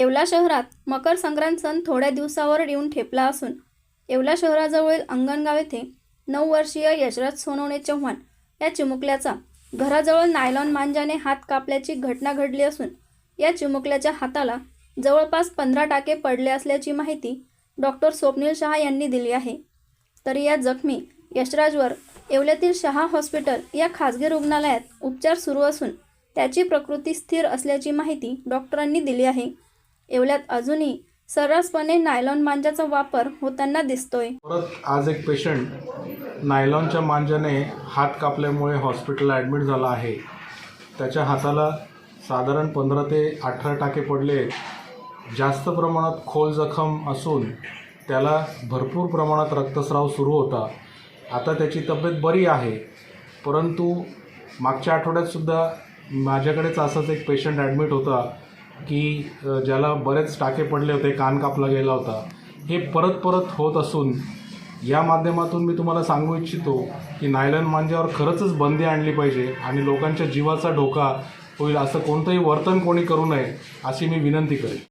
येवला शहरात मकर संक्रांत सण थोड्या दिवसावर येऊन ठेपला असून येवला शहराजवळील अंगणगाव येथे नऊ वर्षीय यशराज सोनवणे चव्हाण या चिमुकल्याचा घराजवळ नायलॉन मांजाने हात कापल्याची घटना घडली असून या चिमुकल्याच्या हाताला जवळपास पंधरा टाके पडले असल्याची माहिती डॉक्टर स्वप्नील शहा यांनी दिली आहे. तरी या जखमी यशराजवर येवल्यातील शहा हॉस्पिटल या खासगी रुग्णालयात उपचार सुरू असून त्याची प्रकृती स्थिर असल्याची माहिती डॉक्टरांनी दिली आहे. येवल्यात अजूनही सर्रासपणे नायलॉन मांजाचा वापर होताना दिसतोय. परत आज एक पेशंट नायलॉनच्या मांजाने हात कापल्यामुळे हॉस्पिटलला ॲडमिट झाला आहे. त्याच्या हाताला साधारण पंधरा ते अठरा टाके पडले. जास्त प्रमाणात खोल जखम असून त्याला भरपूर प्रमाणात रक्तस्राव सुरू होता. आता त्याची तब्येत बरी आहे. परंतु मागच्या आठवड्यातसुद्धा माझ्याकडेच असाच एक पेशंट ॲडमिट होता. की ज्याला बरेच टाके पडले होते कान कापला गेला होता हे परत परत होत असून या माध्यमातून मी तुम्हाला सांगू इच्छितो की नायलन मांजावर खरंचच बंदी आणली पाहिजे आणि लोकांच्या जीवाचा धोका होईल असं कोणतंही वर्तन कोणी करू नये अशी मी विनंती करेन.